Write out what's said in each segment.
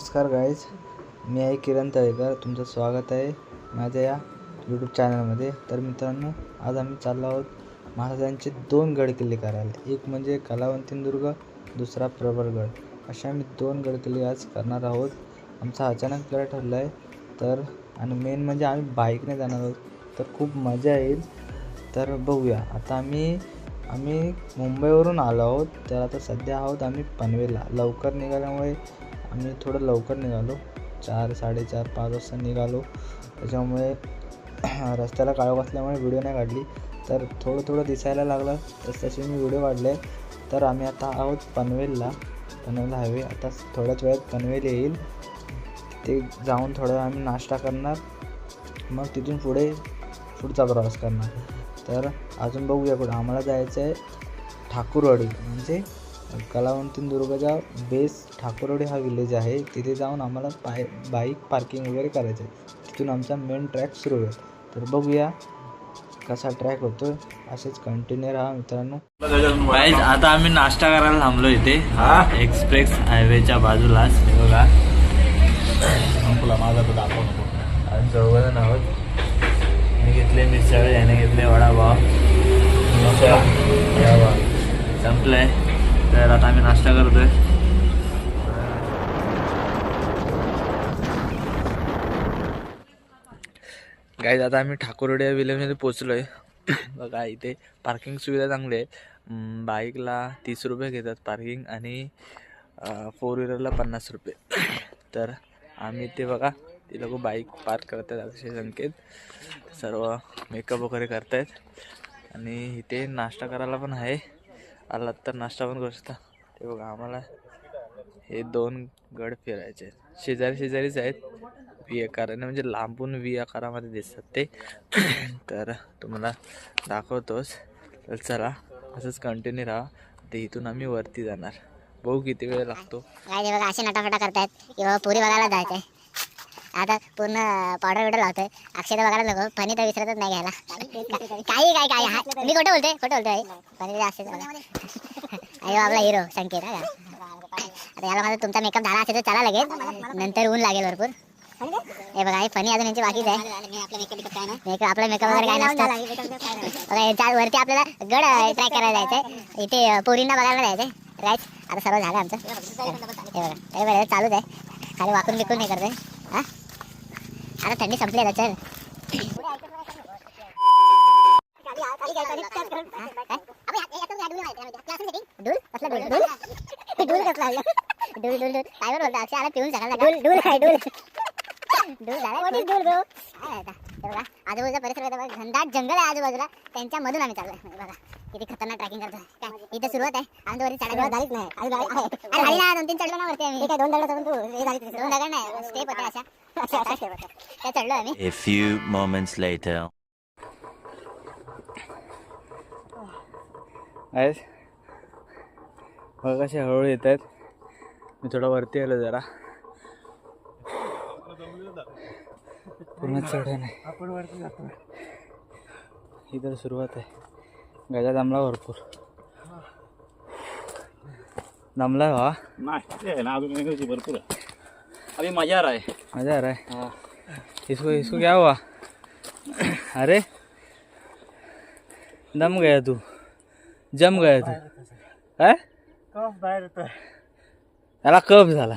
नमस्कार गाईज मी आहे किरण तळेकर. तुमचं स्वागत आहे माझ्या या यूट्यूब चॅनलमध्ये तर मित्रांनो आज आम्ही चाललो आहोत महाराजांचे दोन गड किल्ले करायला. एक म्हणजे कलावंतीनदुर्ग दुसरा प्रबळगड असे आम्ही दोन गड किल्ले आज करणार आहोत. आमचा अचानक प्लॅन ठरला आहे तर आणि मेन म्हणजे आम्ही बाईकने जाणार आहोत. तर खूप मजा येईल. तर बघूया. आता आम्ही आम्ही मुंबईवरून आलो आहोत. तर आता सध्या आहोत आम्ही पनवेलला. लवकर निघाल्यामुळे आम्ही थोडं लवकर निघालो. चार साडेचार पाच वाजता निघालो. त्याच्यामुळे रस्त्याला काळोख असल्यामुळे व्हिडिओ नाही काढली. तर थोडं थोडं दिसायला लागलं. तस तसे मी व्हिडिओ काढले. तर आम्ही आता आहोत पनवेलला. पनवेल हायवे आता थोड्याच वेळात पनवेल येईल. ते जाऊन थोडं वेळ आम्ही नाश्ता करणार. मग तिथून पुढे पुढचा प्रवास करणार. तर अजून बघूया कुठं. आम्हाला जायचं आहे ठाकूरवाडी. म्हणजे कलावंतीनदुर्गच्या बेस ठाकूरवाडी हा विलेज आहे. तिथे जाऊन आम्हाला पाय बाईक पार्किंग वगैरे करायचं आहे तिथून आमचा मेन ट्रॅक सुरू होईल. तर बघूया कसा ट्रॅक होतो असेच कंटिन्यू राहा मित्रांनो. आता आम्ही नाश्ता करायला थांबलो इथे. एक्सप्रेस हायवेच्या बाजूलाच हे बघा. तुला माझा तो दाखव नको. आज चौघजण आहोत मी घेतले मिसळ याने घेतले वडापाव. संपलंय. तर आता आम्ही नाश्ता करतोय. गाईज आता आम्ही ठाकूरवाडी विलेजमध्ये पोचलो आहे बघा इथे पार्किंग सुविधा चांगली आहे बाईकला तीस रुपये घेतात पार्किंग आणि फोर व्हीलरला पन्नास रुपये. तर आम्ही ते बघा ते लोक बाईक पार्क करतात अक्षय संकेत. सर्व मेकअप वगैरे करतायत. आणि इथे नाश्ता करायला पण आहे. आलात तर नाश्ता पण करू शकता. ते बघा आम्हाला हे दोन गड फिरायचे आहेत. शेजारी शेजारीच आहेत. व्ही आकाराने म्हणजे लांबून व्ही आकारामध्ये दिसतात ते. तर तुम्हाला दाखवतोच. तर चला असंच कंटिन्यू राहा. ते इथून आम्ही वरती जाणार. बघू किती वेळ लागतो. काय बघा असे नटाफटा करतायत. की बाबा पुरी बघायला जायचंय. आता पूर्ण पावडर बिवडर लावतोय. अक्षय तर बघायला नको. फणी तर विसरतच नाही घ्यायला. काही काय काय हा- मी खोटं बोलतोय? खोटं बोलतोय? फणी तर असेच बघा अरे आपला हिरो संकेत हा का? आता याला माझा तुमचा मेकअप झाला असेल तर चला लगेच. नंतर ऊन लागेल भरपूर. हे बघा हे फणी अजून यांची बाकीच आहे. मेकअप आपला मेकअप वगैरे काय नसतात वरती आपल्याला गड ट्राय करायला जायचंय. इथे पोरींना बघायला जायचंय. राईट आता सर्व झालं आमचं. हे बघा हे बघा चालूच आहे. खाली वाकून बिकून हे करतोय. हा? आता थंडी संपली आता चल. डूल कसला डूल डूल डूल कसला आला डूल डूल डूल काय बरं बोलता अक्षय आला पिऊन सगळा डूल डूल काय डूल डूल झाला डूल डूल ब्रो बघा आजूबाजूचा परिसर बघा बघा, घनदाट जंगल आहे आजूबाजूला त्यांच्या मधून आम्ही चाललोय बघा किती खतरनाक ट्रॅकिंग करतोय काय इथं सुरुवात आहे आणि वरती चढायला झालीच नाही अरे झाली ना दोन तीन चढलो ना वरती आम्ही काय दोन दगड चढून तू हे झाली दोन दगड नाही स्टेप होते अशा अशा त्या चढलो आम्ही A few moments later. आहेत. बघा कसे हळूहळू येत आहेत. मी थोडा वरती आलो जरा. पूर्ण चढ नाही आपण वरती जातो ही तर सुरुवात आहे. गजा दमला भरपूर. दमला वा नाही ना अजून भरपूर अभी मजा आ रहा है. मजा आ रहा है. इसको इसको क्या हुआ? अरे दम गया तू. जम गया तू काय त्याला कप झाला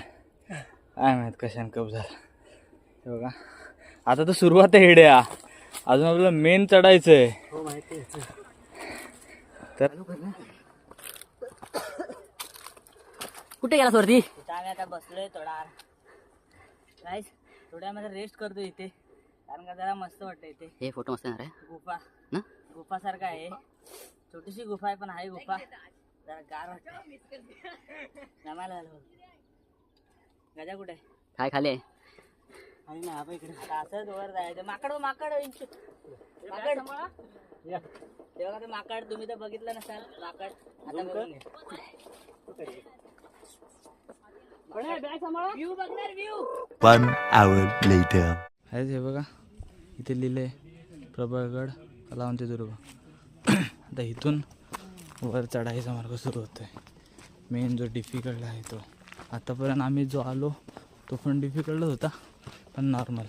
काय माहीत कशाने कप झाला हे? बघा. आता तर सुरुवात आहे हेड्या अजून आपल्याला मेन चढायचं आहे. तर कुठे गेला वरती? आम्ही आता बसलोय थोडा गाईस थोड्यामध्ये रेस्ट करतो इथे. कारण का जरा मस्त वाटतं इथे. हे फोटो मस्त येणार आहे. गुफा. ना? गुफासारखा आहे. छोटीशी गुफा आहे पण आहे गुफा. जरा गार वाटत नमायला झालं गजा कुठे? आहे? काय खाली आहे. आणि ना आपण इकडे असंच वर जायचं. माकड हो, माकड. इंचू माकड ते बघा ते माकड. तुम्ही तर बघितलं नसाल. माकड. आता बघून घ्या. व्ह्यू बघणार व्ह्यू One hour later. आहेत हे बघा. इथे लिहिले प्रबळगड कलावंतीदुर्ग आता इथून वर चढाईचा मार्ग सुरू होतो आहे मेन जो डिफिकल्ट आहे तो. आतापर्यंत आम्ही जो आलो तो पण डिफिकल्टच होता पण नॉर्मल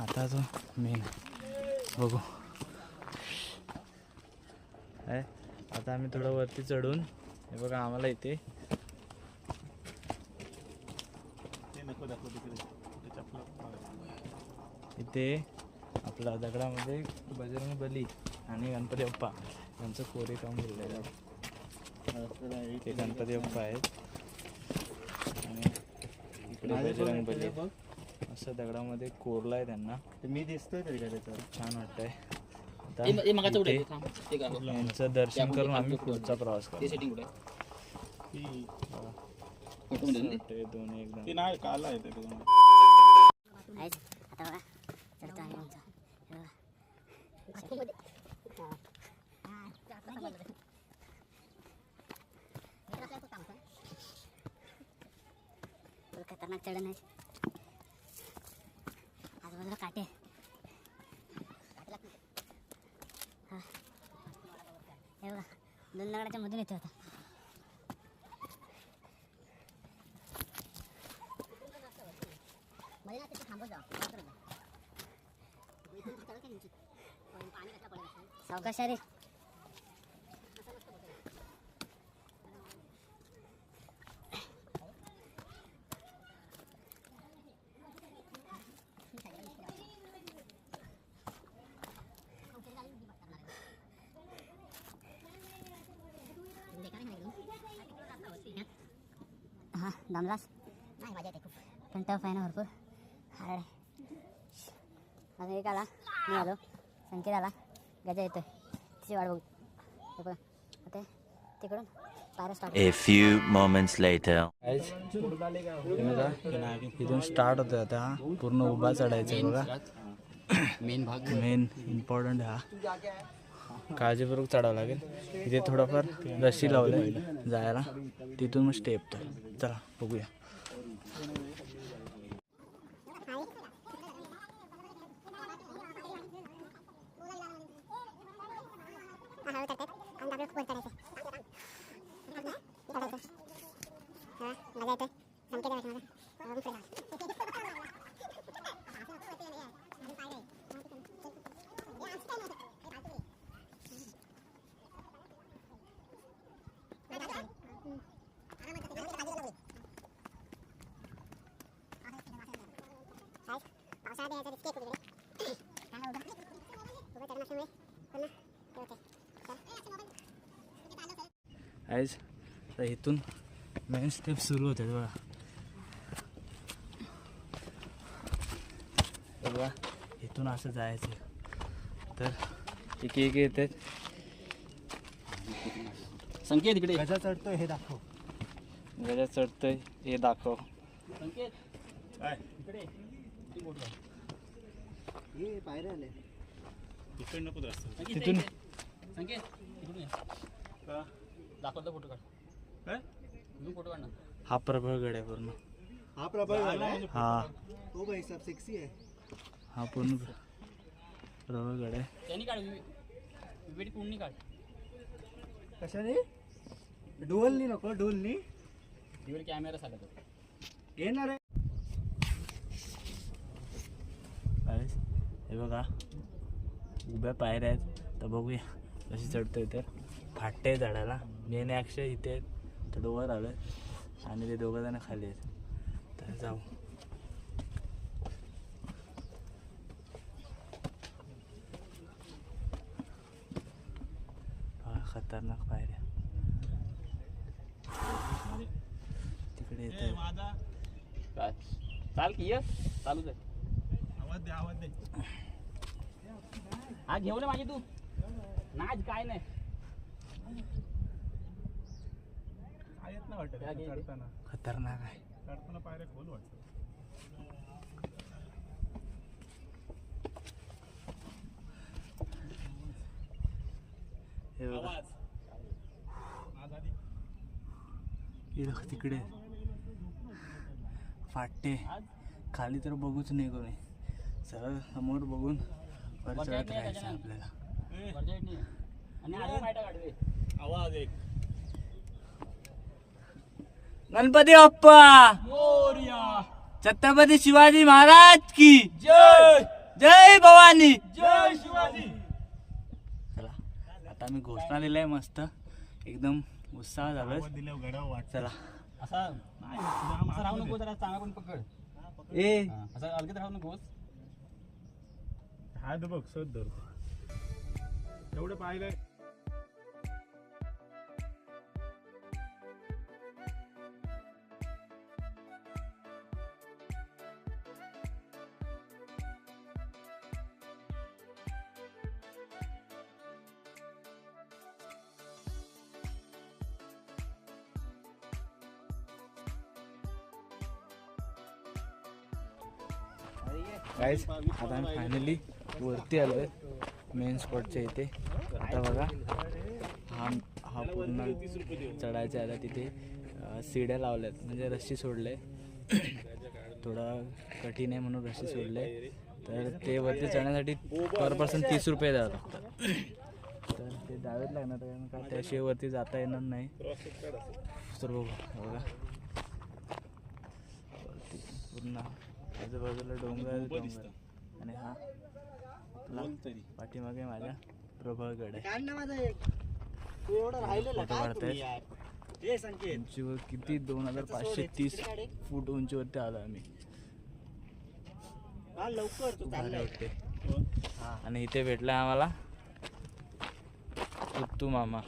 आता जो मेन बघू. आहे आता आम्ही थोडं वरती चढून हे बघा आम्हाला इथे. इथे आपला दगडामध्ये बजरंग बली. आणि गणपती बाप्पा. यांचं कोरे काम केलेलं आहे ते गणपती बाप्पा आहेत. आणि इकडे असं दगडामध्ये कोरला आहे त्यांना. मी दिसतोय तरी काय त्याच्यावर छान वाटतंय. यांचं दर्शन करून आम्ही पुढचा प्रवास ते करतो सेटिंग कुठे ती फोटो मध्ये ना ते? वाटतंय दोन एकदम ती नाही काला आहे ते तुम्हाला आहेच. आता बघा चढतो आहे आमचा हे बघा. फुल खतरनाक चढण आहे आजूबाजूला काटे हा. हे बघा दोन दगडाच्या मधून येतो आता सावकाश रे हा दमलास नाही मजा येते खूप पण टफ आहे ना भरपूर हार्ड आहे अजून एक आला मी आलो संकेत आला गजा येतोय तिची वाट बघू हे बघा आता तिकडून A few moments later. इथून स्टार्ट होतोय आता पूर्ण उभा चढायचा बघा. मेन भाग. मेन इम्पॉर्टंट हा. काळजीपूर्वक चढावं लागेल. इथे थोडंफार रशी लावले जायला. तिथून मग स्टेप तर. चला बघूया आहेच तर इथून मेन स्टेप सुरू होते बघा. हे बघा इथून असं जायचं. तर एक एक येते. संकेत इकडे. गजा चढतोय हे दाखव. गजा चढतोय हे दाखव. संकेत. काय? इकडे ती बोट आहे. इकडे नको रस्ता संकेत तिथून-. संकेत इकडून ये. का? दाखवतो फोटो काढ. काय? फोटो काढ ना हा प्रबळगड आहे पूर्ण. हा प्रबळ झाला है हा. तो भाई साहब सेक्सी है हा पूर्ण प्रबळगड आहे. त्यांनी काढ विवेट पूर्ण काढ? कशाने? डुअलनी नको डुअलनी विवेट कॅमेरा सांगा तो येणार आहे? हे बघा. उभ्या पायऱ्या आहेत. तर बघूया. कशी चढतोय तर. फाटे चढायला मेन अक्षय इथे. आहेत थोडं वर आलं आणि ते दोघं जण खाली आहेत. तर जाऊ. खतरनाक पायऱ्या. तिकडे येत चाल की ये. चालूच आहे आवाज दे आवाज दे. हा घेऊन ये माझी तू. नाच काय नाही. वाटत? चढताना. खतरनाक आहे. चढताना पायऱ्या खोल वाटत. हे बघा. आवाज. आज आधी. हे बघ तिकडे. फाटे खाली तर बघूच नाही कोणी. सरळ समोर बघून इकडे राहायचं आपल्याला. आवाज एक. गणपती बाप्पा! मोर्या. छत्रपती शिवाजी महाराज की जय! जय भवानी! जय शिवाजी! चला आता आम्ही घोषणा दिलाय मस्त. एकदम उत्साह झालोय. चला. असं राहू नको जरा चांगला पण पकड. ए. असं अलगद राहू नकोस. हात बघ शोध धरतो एवढं पाहिलंय. गाईज आता आम्ही फायनली वरती आलो आहे मेन स्पॉटच्या इथे. आता बघा. हा हा पूर्ण चढायचा आता तिथे सिड्या लावल्यात. म्हणजे रस्सी सोडले. थोडा कठीण आहे म्हणून रस्सी सोडले. तर ते वरती चढण्यासाठी पर पर्सन तीस रुपये द्यावं लागतात. तर ते द्यावेच लागणार कारण का त्याशिवाय वरती जाता येणार नाही. तर बघू. बघा. पूर्ण. आजूबाजूला डोंगर डोंगर. आणि हा आपला पाठीमागे माझ्या प्रभागड आहे. उंचीवर किती? दोन हजार पाचशे तीस फूट उंचीवरती आलो आम्ही. हा लवकर आणि इथे भेटला आम्हाला उत्तू मामा.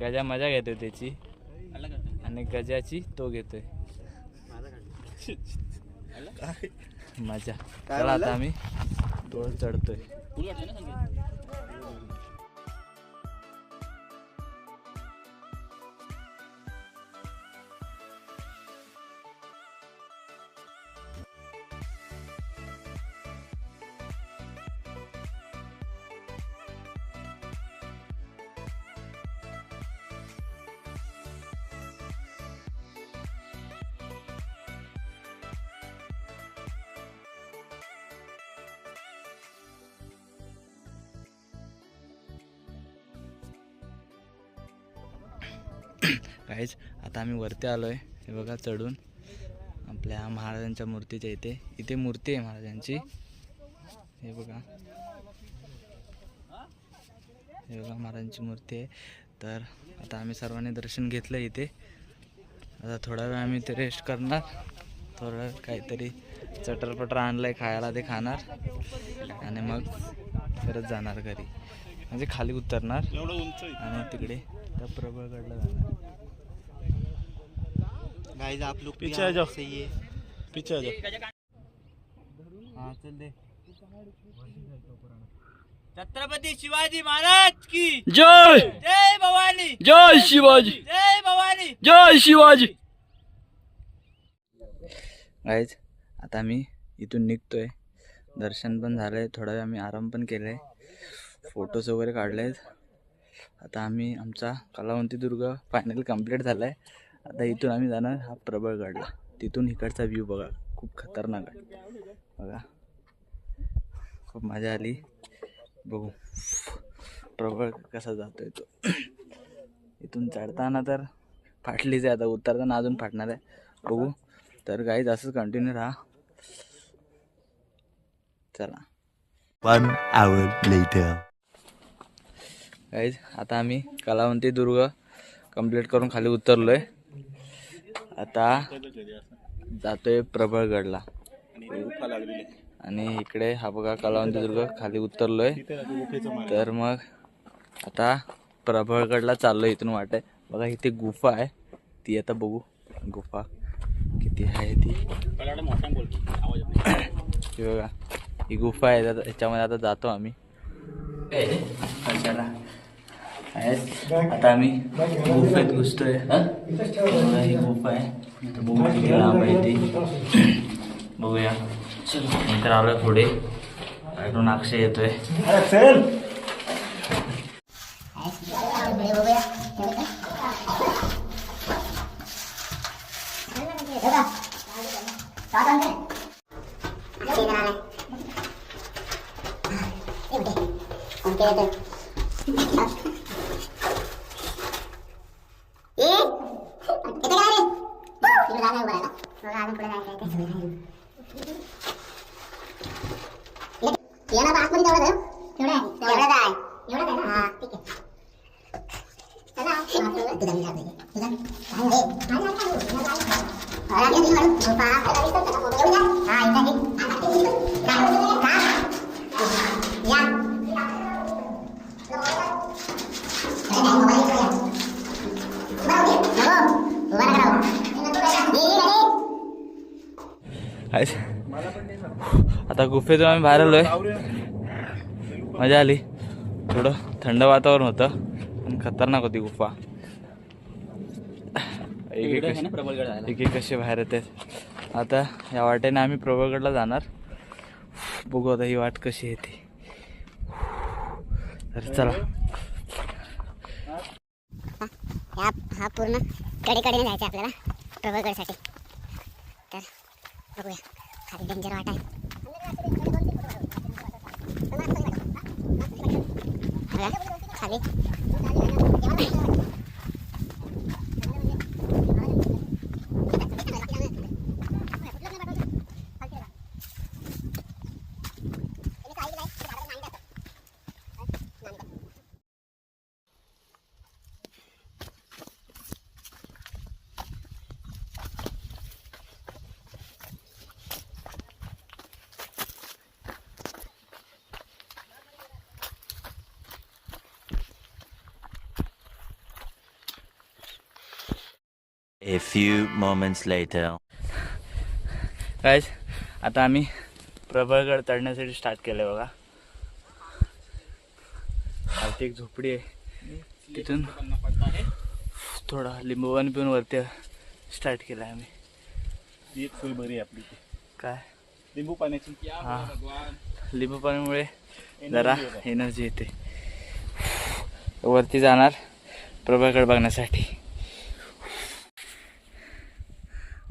गजा मजा घेतोय त्याची. आणि गजाची तो घेतोय. मजा. चला आता आम्ही. डोळ चढतोय? काहीच आता आम्ही वरती आलो आहे हे बघा चढून. आपल्या महाराजांच्या मूर्तीच्या इथे. इथे मूर्ती आहे महाराजांची. हे बघा. हे बघा महाराजांची मूर्ती आहे. तर आता आम्ही सर्वांनी दर्शन घेतलं इथे. आता थोडा वेळ आम्ही ते रेस्ट करणार. थोडं काहीतरी चटरपटर आणलं आहे खायला ते खाणार. आणि मग परत जाणार घरी. म्हणजे खाली उतरणार. एवढं उंच आहे. आणि तिकडे त्या प्रबळगडला जाणार. गाइस आप लोग पीछे आ जाओ। सही है पीछे आ जाओ। हा चल दे। छत्रपती शिवाजी महाराज की। जय। जय भवानी। जय शिवाजी। जय भवानी। जय शिवाजी। गाईज आता आम्ही इथून निघतोय. दर्शन पण झालं आहे थोडा वेळ आम्ही आराम पण केला आहे फोटोज वगैरे काढले आहेत आता आम्ही आमचा कलावंती दुर्ग फायनली कंप्लीट झाला आहे आता इथून आम्ही जाणार हा प्रबळगडला तिथून इकडचा व्ह्यू बघा खूप खतरनाक आहे. बघा. खूप मजा आली. बघू. प्रबळ कसा जातोय तो. इथून चढताना तर फाटलीच आहे आता उतरताना अजून फाटणार आहे. बघू. तर गाईज असंच कंटिन्यू राहा. चला. One hour later. गाईज आता आम्ही कलावंती दुर्ग कंप्लीट करून खाली उतरलो आहे आता जातोय प्रबळगडला. आणि गुफा आणि इकडे हा बघा कलावंती दुर्ग खाली उतरलो आहे तर मग आता प्रबळगडला आहे इथून वाट. आहे बघा इथे गुफा आहे. ती आता बघू. गुफा किती आहे ती? बघा ही गुफा आहे. याच्यामध्ये ह्याच्यामध्ये आता जातो आम्ही. कशाला आहेत. आता आम्ही गुफेत घुसतोय. ही? गुफा आहे. आता बघू किती लांब आहे ती. बघूया. नंतर आलोय पुढे. अक्षय येतोय पुढे एवढं आहे एवढं आहे एवढं आहे ना हा ठीक आहे चला तुझा मी जाते तुझा काय रे माझा काय अरे मी म्हणून झोपा हा इथे या आहेस? आता गुफेतून आम्ही बाहेर आलोय. मजा आली. थोडं थंड वातावरण होतं पण खतरनाक होती गुफा. एक एक कसे बाहेर येते. आता या वाटेने आम्ही प्रबळगडला जाणार. बघू आता ही वाट कशी येते. तर चला. हा हा पूर्ण कडेकडेने जायचं आपल्याला प्रबळगडसाठी तर बघूया. खाली डेंजर वाट आहे. बघा, खाली A few moments later. काय आता आम्ही प्रबळगड चढण्यासाठी स्टार्ट केलंय बघा. खालती एक झोपडी आहे. तिथून थोडा लिंबूवान पिऊन वरती स्टार्ट केलं आम्ही. ती एक सोय बरी आहे आपली काय? लिंबू पाण्याची हा. लिंबू पाण्यामुळे जरा एनर्जी येते. वरती जाणार प्रभागड बघण्यासाठी.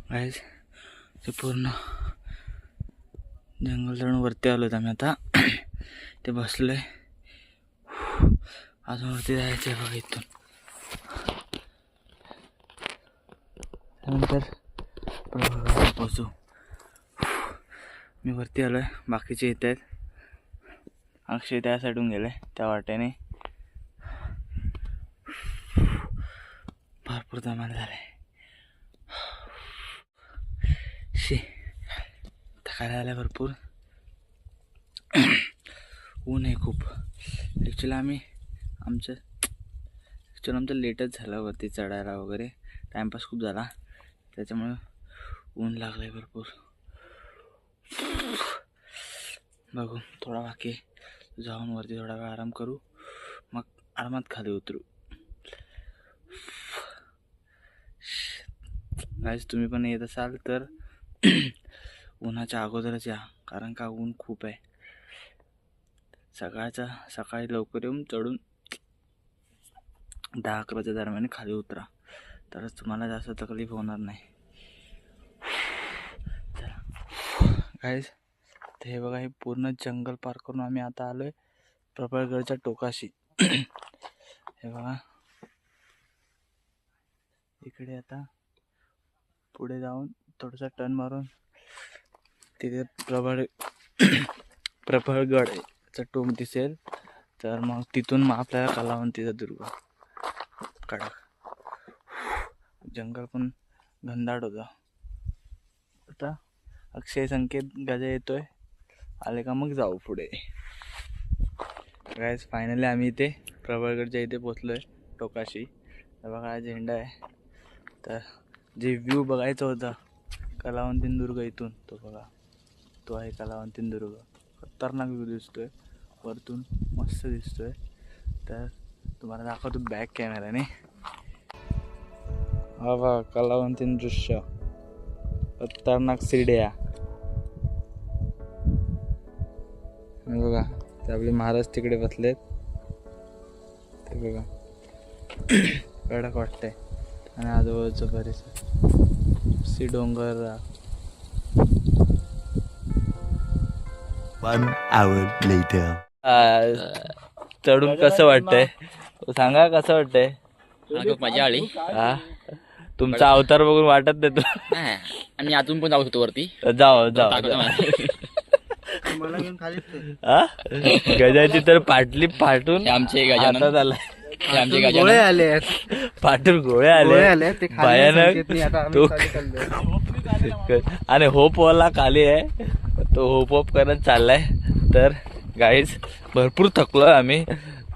गाईज ते पूर्ण जंगल जळून वरती आलो आम्ही आता. ते बसलो आहे अजून वरती जायचं आहे बघा इथून. त्यानंतर पोचू मी वरती आलो आहे बाकीचे येत आहेत. अक्षय त्या साईडून गेले त्या वाट्याने भरपूर जमा झालं आहे खायला भरपूर. ऊन आहे खूप. ॲक्च्युली आम्ही आमचं ॲक्च्युली आमचं लेटच झालं वरती चढायला वगैरे. टाईमपास खूप झाला. त्याच्यामुळं ऊन लागलं आहे भरपूर. बघू थोडा बाकी जाऊन वरती थोडा वेळ आराम करू. मग आरामात खाली उतरू. गाईज तुम्ही पण येत असाल तर उन्हाच्या अगोदरच या कारण का ऊन खूप आहे. सकाळचा सकाळी लवकर येऊन चढून दहा अकराच्या दरम्यान खाली उतरा. तरच तुम्हाला जास्त तकलीफ होणार नाही. चला. गाईज तर हे बघा हे पूर्ण जंगल पार करून आम्ही आता आलो आहे प्रबळगडच्या टोकाशी. हे बघा. इकडे आता पुढे जाऊन थोडंसं टर्न मारून तिथे प्रबळ प्रबळगडचा टोक दिसेल. तर मग तिथून मग आपल्याला कलावंतीचा दुर्ग. कडक जंगल पण घनदाट होतं. आता अक्षय संकेत गजा येतोय. आले का मग जाऊ पुढे. गायज फायनली आम्ही इथे प्रबळगडच्या इथे पोचलो आहे टोकाशी. तर बघा हा झेंडा आहे. तर जे व्ह्यू बघायचं होतं कलावंतीन दुर्ग इथून तो बघा. तो आहे कलावंतीन दुर्ग खतरनाक व्ह्यू आहे वरतून मस्त दिसतो आहे तर तुम्हाला दाखवतो बॅक कॅमेराने हा बा कलावंतीन दृश्य. खतरनाक सिड्या बघा ते आपले महाराज तिकडे बसलेत. ते बघा. कडक वाटतंय. आणि आजूबाजूचं बरेच सी डोंगर One hour later. चढून कसं वाटतंय? सांगा कसं वाटतंय? खूप मजा आली. हा? तुमचा अवतार बघून वाटत नाही आणि अजून पण जाऊ शकतो वरती. जाओ जाओ. हा? गजाची तर पाटली फाटून आमचे गजानन. हातात आला हे आमचे गजानन. पाठून गोळे आले. भयानक. तो आणि होप वाला खाली आहे. तो होप होप करत चाललाय. तर गाईज भरपूर थकलो आम्ही.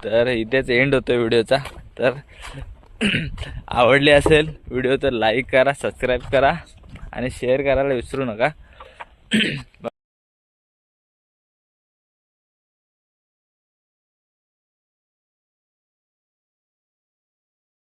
तर इथेच एंड होतो व्हिडिओचा. तर आवडली असेल व्हिडिओ तर लाईक करा सबस्क्राईब करा आणि शेअर करायला विसरू नका.